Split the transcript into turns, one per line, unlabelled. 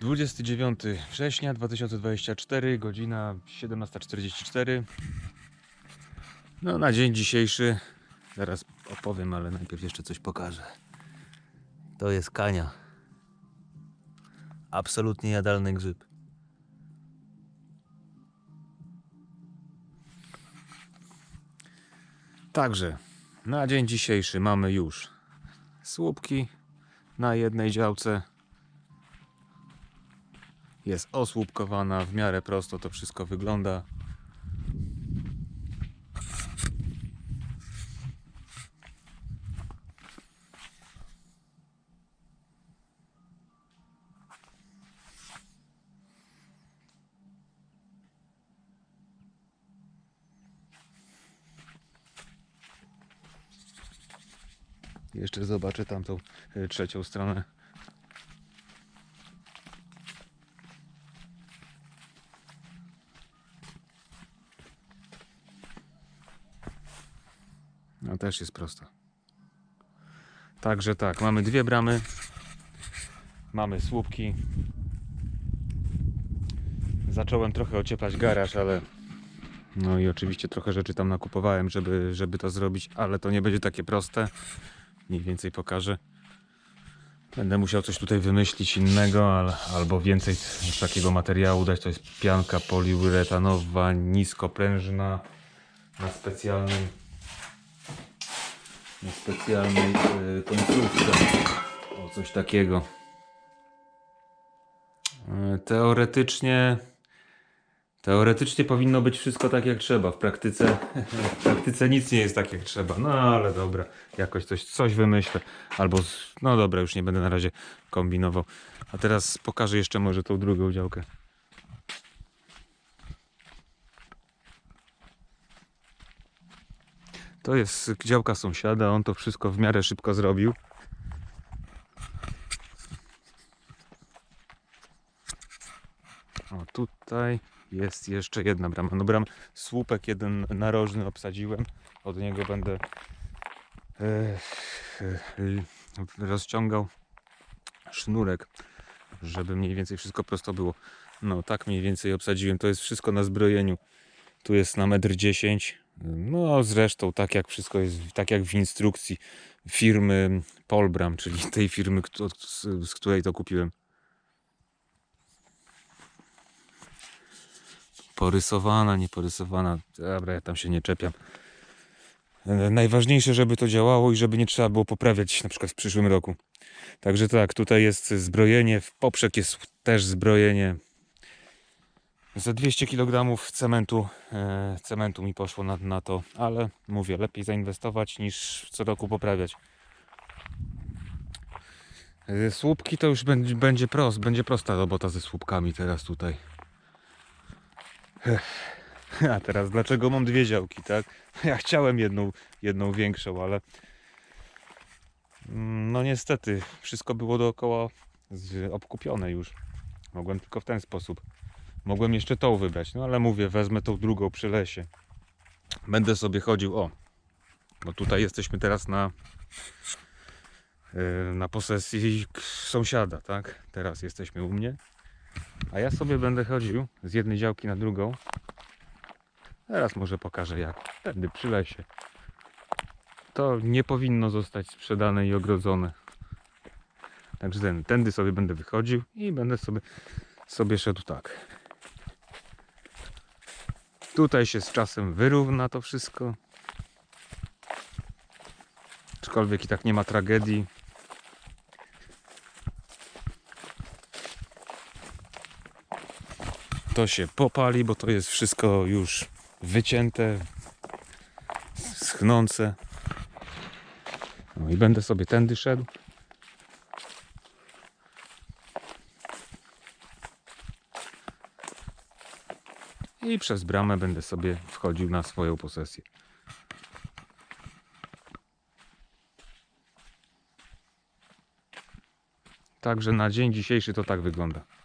29 września 2024, godzina 17.44. No na dzień dzisiejszy, zaraz opowiem, ale najpierw jeszcze coś pokażę. To jest kania. Absolutnie jadalny grzyb. Także na dzień dzisiejszy mamy już słupki na jednej działce. Jest osłupkowana, w miarę prosto to wszystko wygląda. Jeszcze zobaczę tamtą y, trzecią stronę. No też jest prosto. Także tak, mamy dwie bramy. Mamy słupki. Zacząłem trochę ocieplać garaż, ale no i oczywiście trochę rzeczy tam nakupowałem, żeby, żeby to zrobić, ale to nie będzie takie proste. Mniej więcej pokażę. Będę musiał coś tutaj wymyślić innego, al, albo więcej takiego materiału dać. To jest pianka poliuretanowa, niskoprężna, na specjalnym na specjalnej y, końcówce. O, coś takiego. Y, Teoretycznie Teoretycznie powinno być wszystko tak jak trzeba. W praktyce, w praktyce nic nie jest tak jak trzeba. No ale dobra, jakoś coś, coś wymyślę. Albo, no dobra, już nie będę na razie kombinował. A teraz pokażę jeszcze może tą drugą działkę. To jest działka sąsiada, on to wszystko w miarę szybko zrobił. O, tutaj jest jeszcze jedna brama. No bram, słupek jeden narożny obsadziłem. Od niego będę e, e, rozciągał sznurek, żeby mniej więcej wszystko prosto było. No tak mniej więcej obsadziłem. To jest wszystko na zbrojeniu. Tu jest na metr 10. No zresztą tak jak wszystko jest, tak jak w instrukcji firmy Polbram, czyli tej firmy, z, której to kupiłem. Porysowana, nieporysowana. Dobra, ja tam się nie czepiam. Najważniejsze, żeby to działało i żeby nie trzeba było poprawiać na przykład w przyszłym roku. Także tak, tutaj jest zbrojenie, w poprzek jest też zbrojenie. Za 200 kg cementu, e, cementu mi poszło na, na to, ale mówię, lepiej zainwestować niż co roku poprawiać. E, Słupki to już będzie, będzie, prost, będzie prosta robota ze słupkami teraz tutaj. A teraz dlaczego mam dwie działki, tak? Ja chciałem jedną, jedną większą, ale mm, no niestety wszystko było dookoła obkupione już. Mogłem tylko w ten sposób. Mogłem jeszcze tą wybrać, no ale mówię, wezmę tą drugą przy lesie. Będę sobie chodził, o, bo tutaj jesteśmy teraz na yy, na posesji sąsiada, tak? Teraz jesteśmy u mnie. A ja sobie będę chodził z jednej działki na drugą. Teraz może pokażę jak. Tędy przy lesie. To nie powinno zostać sprzedane i ogrodzone. Także ten, tędy sobie będę wychodził i będę sobie, sobie szedł tak. Tutaj się z czasem wyrówna to wszystko. Aczkolwiek i tak nie ma tragedii. to się popali, bo to jest wszystko już wycięte, schnące. No i będę sobie tędy szedł. I przez bramę będę sobie wchodził na swoją posesję. Także na dzień dzisiejszy to tak wygląda.